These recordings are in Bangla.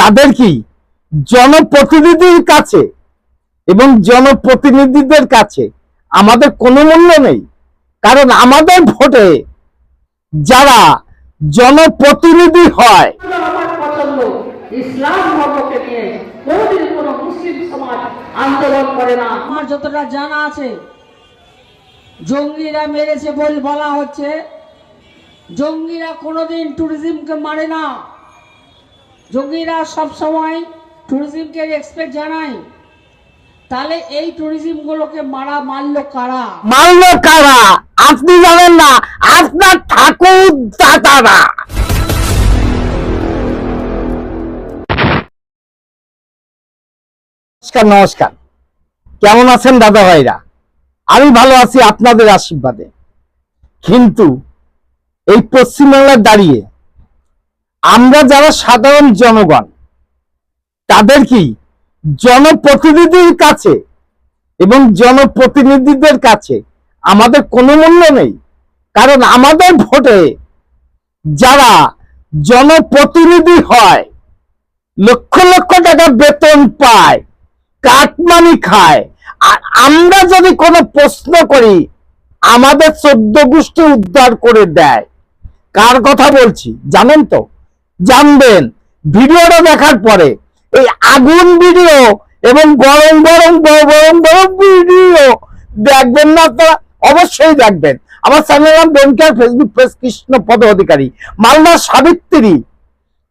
তাদের কি? জনপ্রতিনিধির কাছে এবং জনপ্রতিনিধিদের কাছে আমাদের কোনো মূল্য নেই। কারণ আমাদের ভোটে যারা জনপ্রতিনিধি হয় ইসলাম ধর্মকে নিয়ে কোনদিন কোন মুসলিম সমাজ আন্দোলন করে না। আমার যতটা জানা আছে জঙ্গিরা মেরেছে বল বলা হচ্ছে। জঙ্গিরা কোনোদিন ট্যুরিজমকে মারে না। জঙ্গিরা সব সময় ট্যুরিজমকে রেসপেক্ট জানায়। তাহলে এই ট্যুরিজমগুলোকে মারা মারলো কারা? মানল কারা? আপনি জানেন না, আপনার ঠাকুর দাদারা। নমস্কার নমস্কার। কেমন আছেন দাদা ভাইরা? আমি ভালো আছি আপনাদের আশীর্বাদে। কিন্তু এই পশ্চিমবাংলায় দাঁড়িয়ে আমরা যারা সাধারণ জনগণ, তাদের কি জনপ্রতিনিধির কাছে এবং জনপ্রতিনিধিদের কাছে আমাদের কোনো মূল্য নেই? কারণ আমাদের ভোটে যারা জনপ্রতিনিধি হয়, লক্ষ লক্ষ টাকা বেতন পায়, কাটমানি খায়, আর আমরা যদি কোনো প্রশ্ন করি, আমাদের চোদ্দ গোষ্ঠী উদ্ধার করে দেয়। কার কথা বলছি? জানেন তো জানবেন। ভিডিওটা দেখার পরে এই আগুন ভিডিও এবং গরম গরম গরম গরম ভিডিও দেখবেন না আপনারা? অবশ্যই দেখবেন। আমার চ্যানেল নাম ডোনকেয়ার ফেসবুক পেজ কৃষ্ণ পদ অধিকারী। মালদার সাবিত্রী,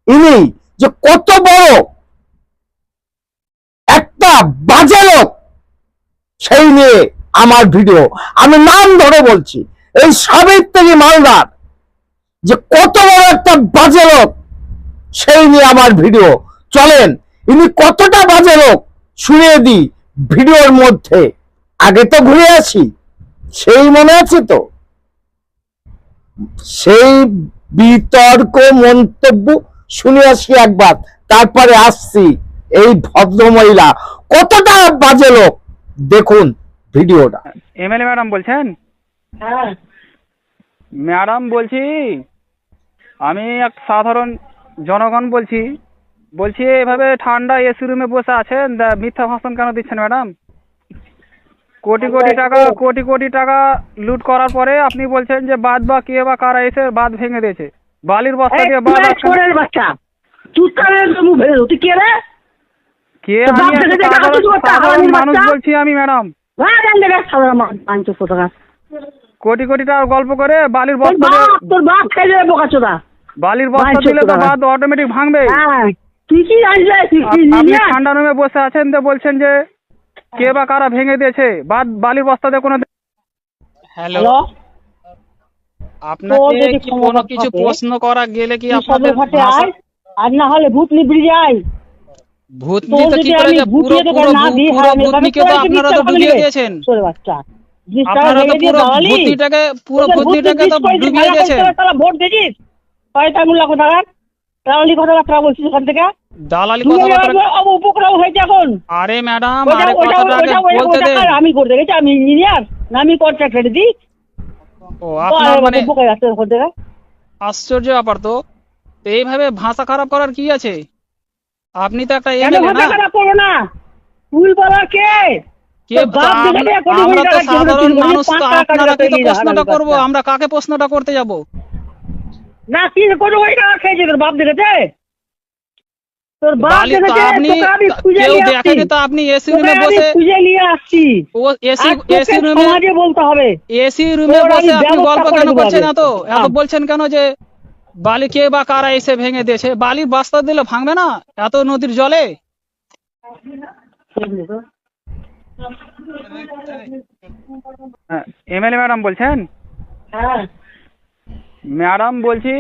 ইনি যে কত বড় একটা বাজে লোক, সেই নিয়ে আমার ভিডিও। আমি নাম ধরে বলছি, এই সাবিত্রী মালদার যে কত বড় একটা বাজে লোক সেই নিয়ে আমার ভিডিও। চলেন ইনি কতটা বাজে লোক শুনিয়ে দিই ভিডিওর মধ্যে। আগে তো ঘুরে আসি সেই মনে আছে তো? সেই বিতর্ক মন্তব্য শুনে আসি একবার তারপরে আসছি এই ভদ্র মহিলা কতটা বাজে লোক? দেখুন ভিডিওটা। এমএলএ ম্যাডাম বলছেন? হ্যাঁ। ম্যাডাম বলছি আমি এক সাধারণ জনগণ বলছি বলছি এভাবে ঠান্ডা এসি রুমে বসে আছেন মিথ্যা ভাষণ কেন দিচ্ছেন ম্যাডাম? কোটি কোটি টাকা কোটি কোটি টাকা লুট করার পরে আপনি বলছেন যে বাদ বা কে বা কারা এসে বাদ ভেঙে দিয়েছে। বালির বস্তা দিয়ে বাদ ছোড়ের বাচ্চা। তুই তাহলে মুখ ভেঙে দেবো। তুই কে রে? কে আমি মানুষ বলছি আমি ম্যাডাম। হ্যাঁ কোটি কোটি টাকা গল্প করে বালির বস্তা তোর বাপ খেয়ে যাবে বোকা চোদা বালির বস্তা দিলে তো। বাদ অটোমেটিক ভাঙবে কি কি আপ- আপনি ঠান্ডা রুমে বসে আছেন তো বলছেন যে কে বা কারা ভেঙে দিয়েছে? বাদ বালির বস্তাতে কোনো হ্যালো। আপনাকে কি কোনো কিছু প্রশ্ন করা গেলে কি আপনাদের আর না হলে ভূত নিবড়ি যায়। ভূতনি তো কি করে যে পুরো পুরো না ভূ- দিই, পুরো হারামি, ভূতনিকে তাহলে তো তোর আপনারা তো ডুবিয়ে দিয়েছেন। বাচ্চা আপনারা তো পুরো। ভূতনিটাকে পুরো ভূতনিটাকে তো ডুবিয়ে দিয়েছেন। ভোট দিছিস কয়টা কোথাকার তাহলে কথাবার্তা বলছিস ওখান থেকে। দালালি কথাবার্তা উপক্রম হয়েছে এখন। আরে ম্যাডাম আরে কথাটা আগে ওটা ওটা বলতে ওটা আমি করতে গেছি আমি ইঞ্জিনিয়ার আমি কন্ট্রাক্টর দিই। ও আপনার মানে আশ্চর্য ব্যাপার তো। এইভাবে ভাষা খারাপ করার কি আছে? আপনি তো একটা এমএলএ খারাপ করো না? কে? আমরা- দে, কোটি আমরা কোটি তো সাধারণ মানুষ তো আপনারা কি প্রশ্নটা করব আমরা কাকে প্রশ্নটা করতে যাব? না কি কোনো ওই টাকা খেয়েছে তোর বাপ দেখেছে? তোর বাপ বালি তো দেখেছে আপনি কেউ দেখেনি তো আপনি এসি রুমে বসে খুঁজে নিয়ে আসছি। ও এসি এসি রুমে সমাজে বলতে হবে। এসি রুমে বসে আপনি গল্প কেন করছেন আগে। এত? এত হ্যাঁ। বলছেন কেন যে বালি কে বা কারা এসে ভেঙে দিয়েছে? বালির বস্তা দিলে ভাঙবে না? এত নদীর জলে? এমএলএ ম্যাডাম বলছেন? হ্যাঁ। ম্যাডাম বলছি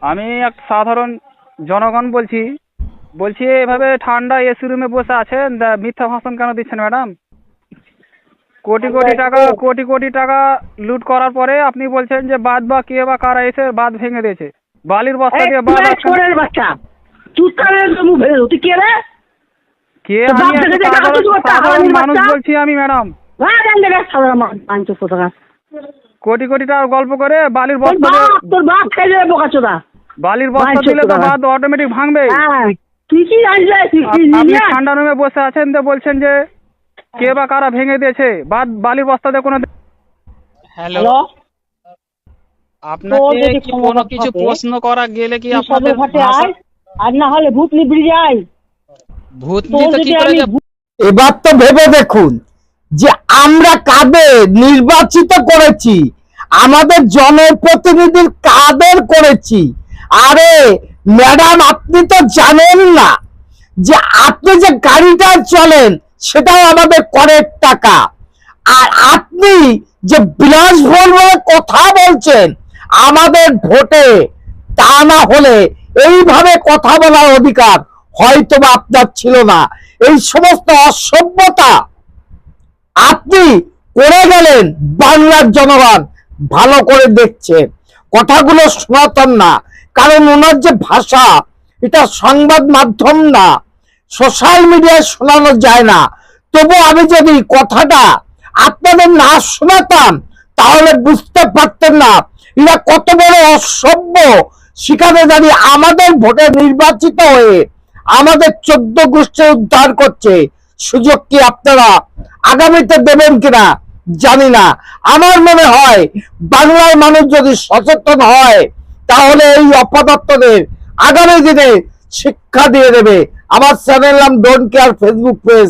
আমি এক সাধারণ জনগণ বলছি বলছি এভাবে ঠান্ডা এসি রুমে বসে আছেন মিথ্যা ভাষণ কেন দিচ্ছেন ম্যাডাম? কোটি কোটি টাকা কোটি কোটি টাকা লুট করার পরে আপনি বলছেন যে বাদ বা কে বা কারা এসে বাদ ভেঙে দিয়েছে। বালির বস্তা দিয়ে বাদ ছোড়ের বাচ্চা। মুখ। ভেঙে। তুই কে রে? কে আমি মানুষ বলছি আমি ম্যাডাম। হ্যাঁ সাধারণ টাকা কোটি কোটি টাকা গল্প করে বালির বস্তা তোর বাপ খেয়ে যাবে বোকা চোদা। বালির বস্তা দিলে তো বাদ অটোমেটিক ভাঙবে। হ্যাঁ কি কি আপনি ঠান্ডা রুমে বসে আছেন তো বলছেন যে কে বা কারা ভেঙে দিয়েছে? বাদ বালির বস্তাতে কোনো হ্যালো। আপনাকে কি কোনো কিছু প্রশ্ন করা গেলে কি আপনাদের আর না হলে ভূতলি ব্রিজে আয়। ভূত নিতে কি করে এবার তো ভেবে দেখুন যে আমরা কাদের নির্বাচিত করেছি, আমাদের জনপ্রতিনিধির কাদের করেছি। আরে, ম্যাডাম, আপনি তো জানেন না যে আপনি যে গাড়িটা চলেন, সেটাও আমাদের করের টাকা। আর আপনি যে বিলাসবহুল ভাবে কথা বলছেন, আমাদের ভোটে তা না হলে এইভাবে কথা বলার অধিকার হয়তো বা আপনার ছিল না। এই সমস্ত অসভ্যতা আপনি করে গেলেন বাংলার জনগণ। ভালো করে দেখছে কথাগুলো সনাতন না। কারণ ওনার যে ভাষা, এটা সংবাদ মাধ্যম না। সোশ্যাল মিডিয়ায় শোনানো যায় না। তবু আমি যদি কথাটা আপনাদের না শোনাতাম, তাহলে বুঝতে পারতেন না। এরা কত বড় অসভ্য। সেখানে দাঁড়িয়ে আমাদের ভোটে নির্বাচিত হয়ে আমাদের চোদ্দ গোষ্ঠী উদ্ধার করছে সুযোগ কি আপনারা? আগামীতে দেবেন কিনা? জানি না। আমার মনে হয় বাংলার মানুষ যদি সচেতন হয় তাহলে এই অপদার্থদের আগামী দিনে শিক্ষা দিয়ে দেবে। আমার চ্যানেল নাম don't care Facebook page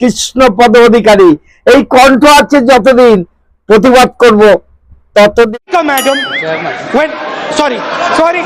Krishnapada Adhikari. এই কণ্ঠ আছে যতদিন প্রতিবাদ করব ততদিন. When, sorry, sorry.